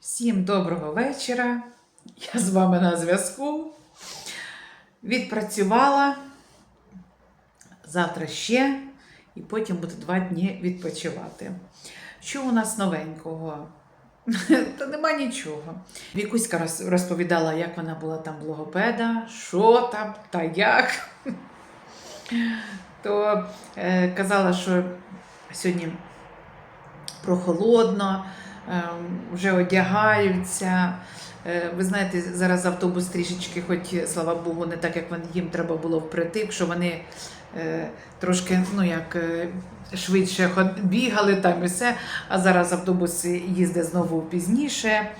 Всім доброго вечора. Я з вами на зв'язку. Відпрацювала. Завтра ще, і потім буду два дні відпочивати. Що у нас новенького? Та нема нічого. Вікуська розповідала, як вона була там в логопеда, що там та як. То е, казала, що сьогодні прохолодно, вже одягаються. Е, Ви знаєте, зараз автобус трішечки, хоч слава Богу, не так, як їм треба було впритик, що вони е, трошки ну, як, е, швидше бігали там і все, а зараз автобус їздить знову пізніше.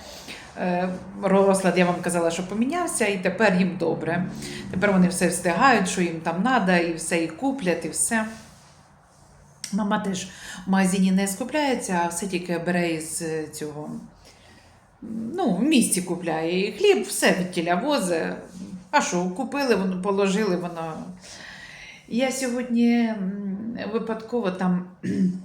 Розклад, я вам казала, що помінявся, і тепер їм добре. Тепер вони все встигають, що їм там треба, і все і куплять, і все. Мама теж в магазині не скупляється, а все тільки бере із е, цього. Ну, в місті купляє. І хліб, все від тіля возить. А що, купили, воно положили, воно. Я сьогодні випадково там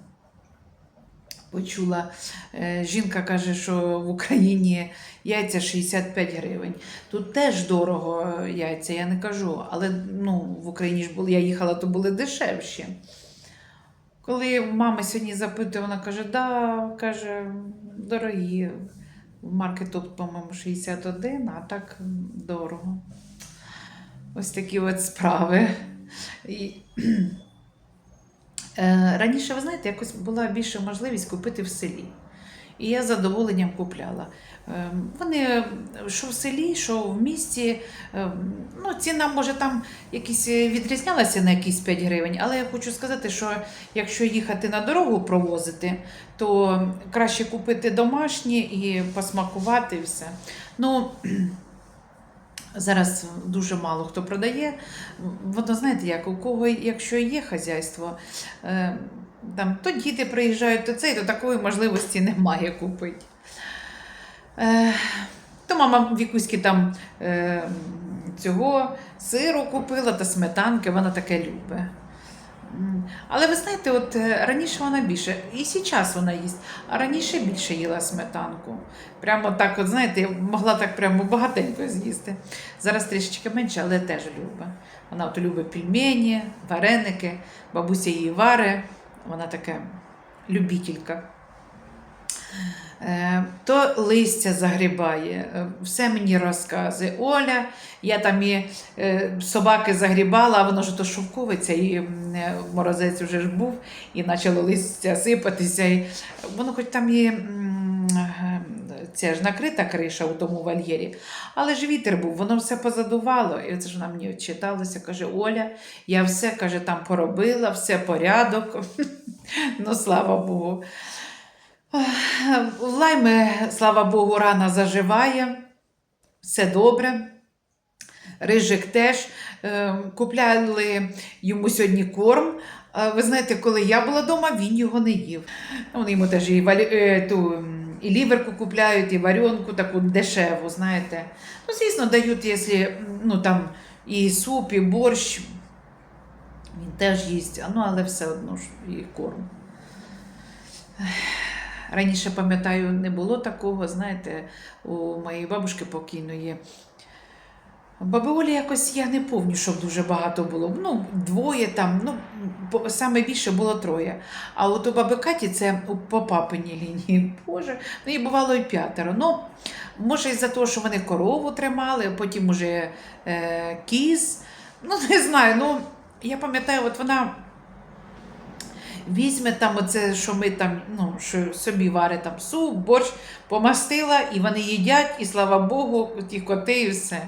почула, е, жінка каже, що в Україні яйця 65 гривень. Тут теж дорого е, яйця, я не кажу, але ну, в Україні ж були, я їхала, то були дешевші. Коли мама сьогодні запитує, вона каже, да, каже, дорогі. В маркет тут, по-моєму, 61, а так дорого. Ось такі от справи. І, е, раніше, ви знаєте, якось була більша можливість купити в селі. І я з задоволенням купляла. Е, Вони що в селі, що в місті. е, Ну, ціна може там якісь е, відрізнялася на якісь 5 гривень, але я хочу сказати, що якщо їхати на дорогу провозити, то краще купити домашні і посмакувати все. Ну, зараз дуже мало хто продає. Воно знаєте, як у кого, якщо є хазяйство, е, там, то діти приїжджають, то це, то такої можливості немає купити. Е, то мама Вікуськи там е, цього сиру купила та сметанки, вона таке любить. Але ви знаєте, от е, раніше вона більше, і зараз вона їсть, а раніше більше їла сметанку. Прямо так, от знаєте, я могла так прямо багатенько з'їсти. Зараз трішечки менше, але теж любить. Вона от любить пельмені, вареники, бабуся її варе, вона така любителька. Е, То листя загрібає, е, все мені розказує. Оля, я там і е, собаки загрібала, а воно ж то шовковиця, і морозець вже ж був, і почало листя сипатися. І воно хоч там і це ж накрита криша у тому вольєрі, але ж вітер був, воно все позадувало. І це ж вона мені читалося, каже: Оля, я все каже, там поробила, все порядок. ну, слава Богу. Лайми, слава Богу, рана заживає, все добре. Рижик теж е, купляли йому сьогодні корм. Ви знаєте, коли я була вдома, він його не їв. Ну, Вони йому теж і, валі, е, ту, і ліверку купляють, і варенку таку дешеву, знаєте. Ну, звісно, дають, якщо ну, там, і суп, і борщ. Він теж їсть, ну, але все одно ж і корм. Раніше, пам'ятаю, не було такого, знаєте, у моєї бабушки покійної. Баби Олі якось я не пам'ятаю, щоб дуже багато було. Ну, двоє там, ну, саме більше було троє. А от у баби Каті це по папиній лінії. Боже, ну і бувало і п'ятеро. Ну, може, із-за того, що вони корову тримали, потім уже е, кіз. Ну, не знаю. Ну, я пам'ятаю, от вона візьме там оце, що ми там, ну, що собі варить там суп, борщ, помастила, і вони їдять, і слава Богу, ті коти і все.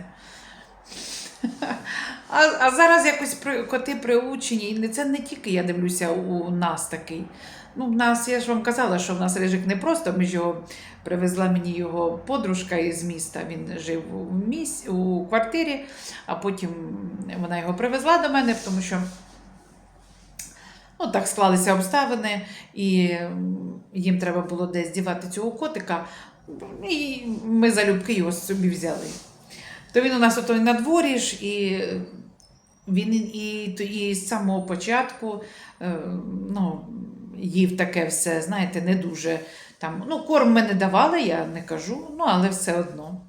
А, а зараз якось при, коти приучені, і це не тільки я дивлюся у нас такий. Ну, в нас, я ж вам казала, що в нас рижик не просто, ми ж його привезла мені його подружка із міста. Він жив у, міс, у квартирі, а потім вона його привезла до мене, тому що ну, так склалися обставини, і їм треба було десь дівати цього котика. І ми залюбки його собі взяли. То він у нас ото на дворі ж, і він і, і, з самого початку е, ну, їв таке все, знаєте, не дуже Там, ну, корм ми не давали, я не кажу, ну, але все одно.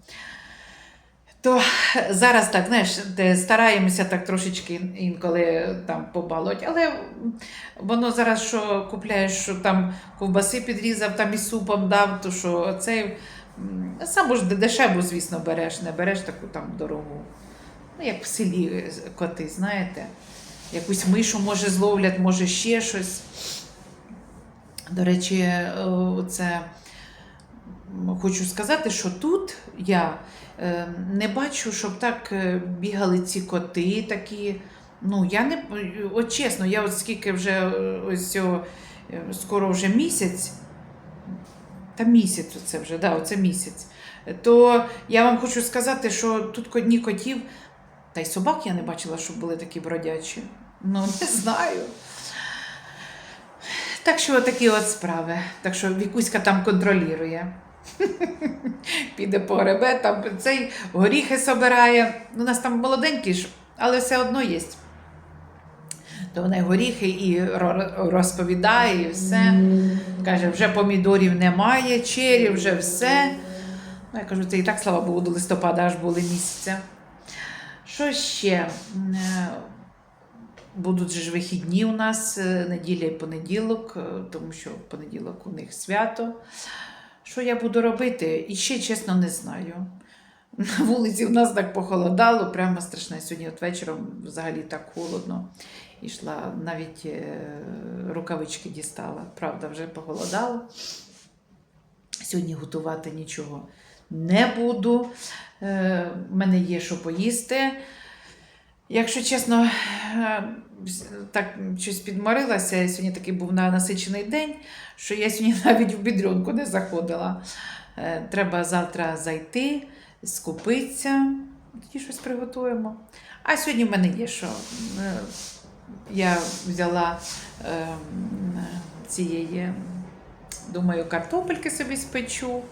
То зараз так, знаєш, де стараємося так трошечки інколи там побалувати, але воно зараз, що купляєш, що там ковбаси підрізав, там і супом дав, то що цей саме ж дешеву, звісно, береш, не береш таку там дорогу. Ну, як в селі е, коти, знаєте. Якусь мишу, може, зловлять, може ще щось. До речі, е, це хочу сказати, що тут я е, не бачу, щоб так бігали ці коти такі. Ну, я не от чесно, я от скільки вже ось скоро вже місяць, та місяць оце вже, да, оце місяць. То я вам хочу сказати, що тут ні котів, та й собак я не бачила, щоб були такі бродячі. Ну, не знаю. Так що такі от справи. Так що Вікуська там контролює. Піде по гребе, там цей горіхи собирає. У нас там молоденькі ж, але все одно є. То вона й горіхи і розповідає, і все. Каже, вже помідорів немає, чері, вже все. Ну, я кажу, це і так, слава Богу, до листопада аж були місяця. Що ще? Е, Будуть ж вихідні у нас, е, неділя і понеділок, е, тому що понеділок у них свято. Що я буду робити? І ще чесно не знаю. На вулиці в нас так похолодало, прямо страшне. Сьогодні от вечором взагалі так холодно. Ішла, навіть е, рукавички дістала. Правда, вже похолодало. Сьогодні готувати нічого не буду. Е, в мене є що поїсти. Якщо чесно, е, так щось підморилася, сьогодні такий був на насичений день, що я сьогодні навіть в бідрюнку не заходила. Е, Треба завтра зайти, скупитися, тоді щось приготуємо. А сьогодні в мене є що. Я взяла е, цієї, думаю, картопельки собі спечу. У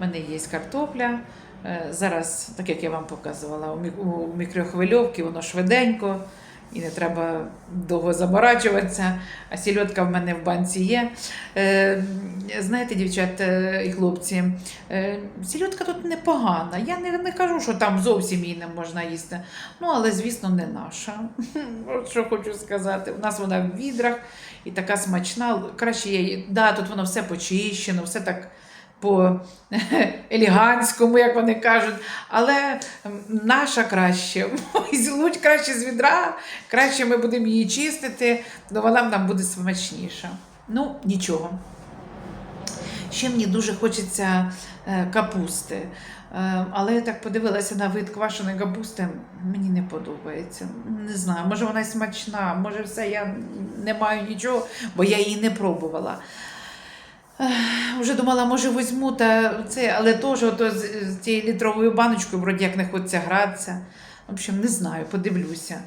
мене є картопля. Е, Зараз, так як я вам показувала, у мікрохвильовці воно швиденько і не треба довго заморачуватися. А сільотка в мене в банці є. Е, Знаєте, дівчата і хлопці, е, сільотка тут непогана. Я не, не кажу, що там зовсім її не можна їсти. Ну, але, звісно, не наша. От що хочу сказати. У нас вона в відрах і така смачна. Краще її. Да, тут воно все почищено, все так по елегантському, як вони кажуть. Але наша краще. Луч краще з відра, краще ми будемо її чистити, то вона нам буде смачніша. Ну, нічого. Ще мені дуже хочеться е, капусти. Е, Але я так подивилася на вид квашеної капусти, мені не подобається. Не знаю, може вона смачна, може все, я не маю нічого, бо я її не пробувала. Вже думала, може візьму та це, але теж ото з, з цією літровою баночкою вроді як не хочеться гратися. В общем, не знаю, подивлюся.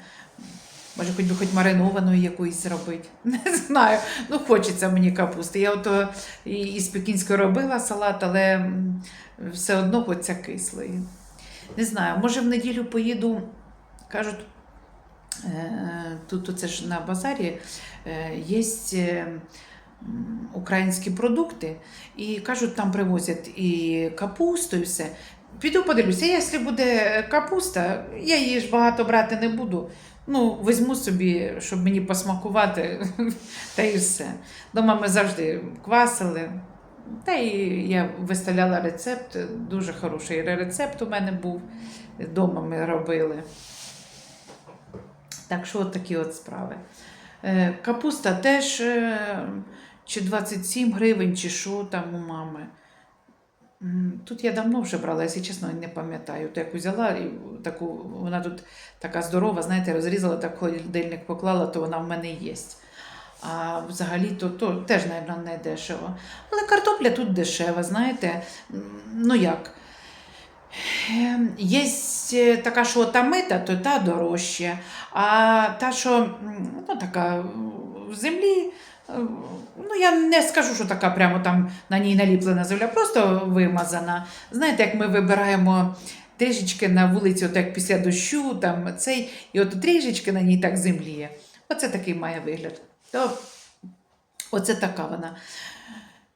Може, хоч би хоч маринованої якоїсь зробити. Не знаю. Ну, хочеться мені капусти. Я ото і, і пекінської робила салат, але все одно хочеться кислої. Не знаю, може в неділю поїду, кажуть, е, тут оце ж на базарі е, є українські продукти, і кажуть, там привозять і капусту, і все. Піду подивлюся, якщо буде капуста, я її ж багато брати не буду. Ну, візьму собі, щоб мені посмакувати, та і все. Дома ми завжди квасили. Та і я виставляла рецепт, дуже хороший рецепт у мене був. Дома ми робили. Так що от такі от справи. Е, Капуста теж е, чи 27 гривень, чи що там у мами. Тут я давно вже брала, якщо чесно, не пам'ятаю. То яку взяла і таку, вона тут така здорова, знаєте, розрізала, так холодильник поклала, то вона в мене є. А взагалі то, теж, мабуть, не дешево. Але картопля тут дешева, знаєте. Ну як? Є така, що та мита, то та дорожче. А та, що ну, така в землі, е, ну я не скажу, що така прямо там на ній наліплена земля, просто вимазана. Знаєте, як ми вибираємо трішечки на вулиці, от як після дощу, там цей, і от трішечки на ній так земліє. Оце такий має вигляд. То, оце така вона.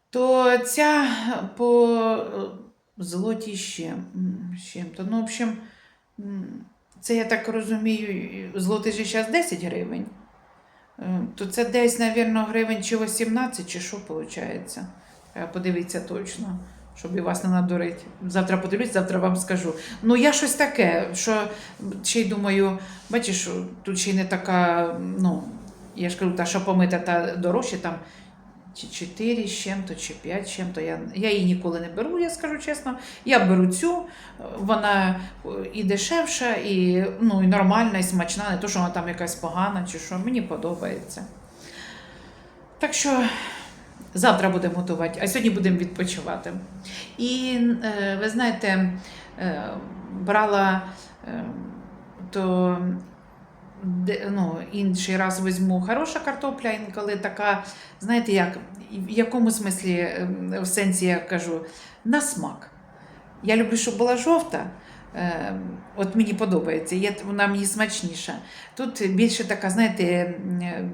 то ця по е, злоті ще чим-то. Ну, в общем, це я так розумію, злотий же зараз 10 гривень. Е, То це десь, мабуть, гривень чи 18, чи що виходить. Подивіться точно, щоб і вас не надурити. Завтра подивлюсь, завтра вам скажу. Ну, я щось таке, що ще й думаю, бачиш, тут ще й не така, ну, я ж кажу, та що помита та дорожче, там чи 4 з чим-то, чи 5 з чим-то. Я, я її ніколи не беру, я скажу чесно. Я беру цю, вона е, і дешевша, і, ну, і нормальна, і смачна, не то, що вона там якась погана, чи що. Мені подобається. Так що завтра будемо готувати, а сьогодні будемо відпочивати. І е, ви знаєте, е, брала то ну, інший раз візьму хороша картопля, інколи така, знаєте, як, в якому смислі, е, в сенсі я кажу, на смак. Я люблю, щоб була жовта. Е, От мені подобається, є, вона мені смачніша. Тут більше така, знаєте,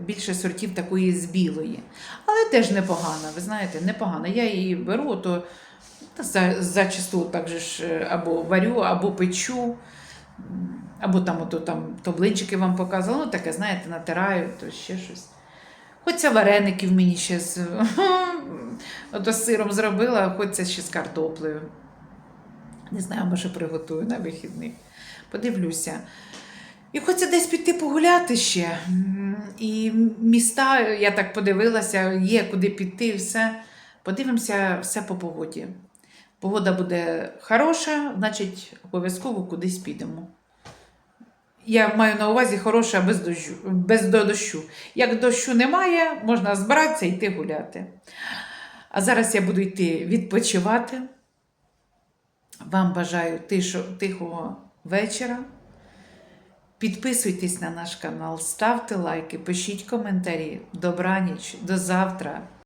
більше сортів такої з білої. Але теж непогана, ви знаєте, непогана. Я її беру, то за, зачасту так же ж е, або варю, або печу, або там, ото, там то вам показувала, ну таке, знаєте, натираю, то ще щось. Хочеться вареників мені ще з, ото з сиром зробила, хочеться ще з картоплею. Не знаю, може приготую на вихідних. Подивлюся. І хочеться десь піти погуляти ще. І міста, я так подивилася, є куди піти, все. Подивимося все по погоді. Погода буде хороша, значить, обов'язково кудись підемо. Я маю на увазі хороша без дощу, без до дощу. Як дощу немає, можна збиратися і йти гуляти. А зараз я буду йти відпочивати. Вам бажаю тишо, тихого вечора. Підписуйтесь на наш канал, ставте лайки, пишіть коментарі. Добраніч, до завтра.